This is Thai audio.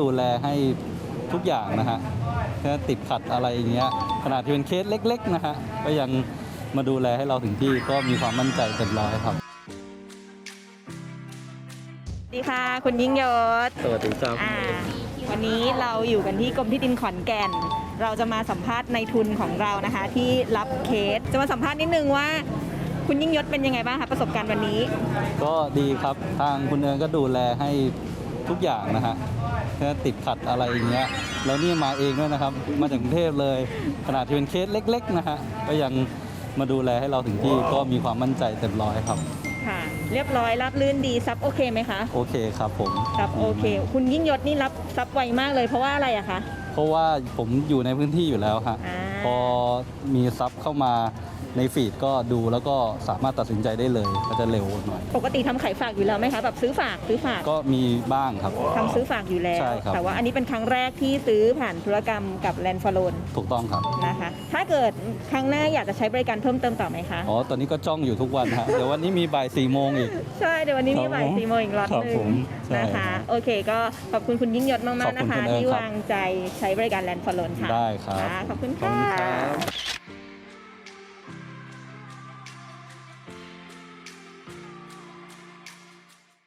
ดูแลให้ทุกอย่างนะฮะถ้าติดขัดอะไรอย่างเงี้ยขนาดที่เป็นเคสเล็ก ๆ นะฮะก็ยังมาดูแลให้เราถึงที่ก็มีความมั่นใจเต็มร้อยครับสวัสดีค่ะ คุณยิ่งยศสวัสดีครับอ่าวันนี้เราอยู่กันที่กรมที่ดินขอนแก่น เราจะมาสัมภาษณ์ในทุนของเรานะคะ ที่รับเคสจะมาสัมภาษณ์นิดนึงว่า คุณยิ่งยศเป็นยังไงบ้างคะประสบการณ์วันนี้ ก็ดีครับทางคุณเอิญก็ดูแลให้ ทุกอย่างนะฮะถ้าติดขัดอะไรอย่างเงี้ยแล้วนี่มาเองด้วยนะครับ มาจากกรุงเทพเลย ขนาดที่เป็นเคสเล็ก ๆ นะฮะก็ยังมาดูแลให้เราถึงที่ก็มีความมั่นใจเต็มร้อยครับ ค่ะ เรียบร้อยรับลื่นดีซับโอเคไหมคะโอเคครับผมซับโอเค คุณยิ่งยศนี่รับซับไวมากเลยเพราะว่าอะไรอะคะเพราะว่าผมอยู่ในพื้นที่อยู่แล้วฮะอ่า พอมีซับเข้ามา ในฟีดก็ดูแล้วก็สามารถตัดสินใจได้เลยก็จะเร็วหน่อย ปกติทำขายฝากอยู่แล้วไหมคะแบบซื้อฝากซื้อฝากก็มีบ้างครับ ทำซื้อฝากอยู่แล้ว ใช่ครับ แต่ว่าอันนี้เป็นครั้งแรกที่ซื้อผ่านธุรกรรมกับแลนด์ฟลนถูกต้องครับ นะคะ ถ้าเกิดครั้งหน้าอยากจะใช้บริการเพิ่มเติมต่อไหมคะ อ๋อ ตอนนี้ก็จ้องอยู่ทุกวันฮะ เดี๋ยววันนี้มีบ่ายสี่โมงอีก ใช่เดี๋ยววันนี้มีบ่ายครับผมสี่โมงอีกล็อตครับหนึ่ผงมใช่นะคะ โอเค ก็ขอบคุณคุณยิ่งยศมากขอบๆคุนะณคะ คุณเอิญที่ครับวางใจใช้บริการแลนด์ฟลนค่ะได้ครับะขอบคุณขอบค่ะคุณครับ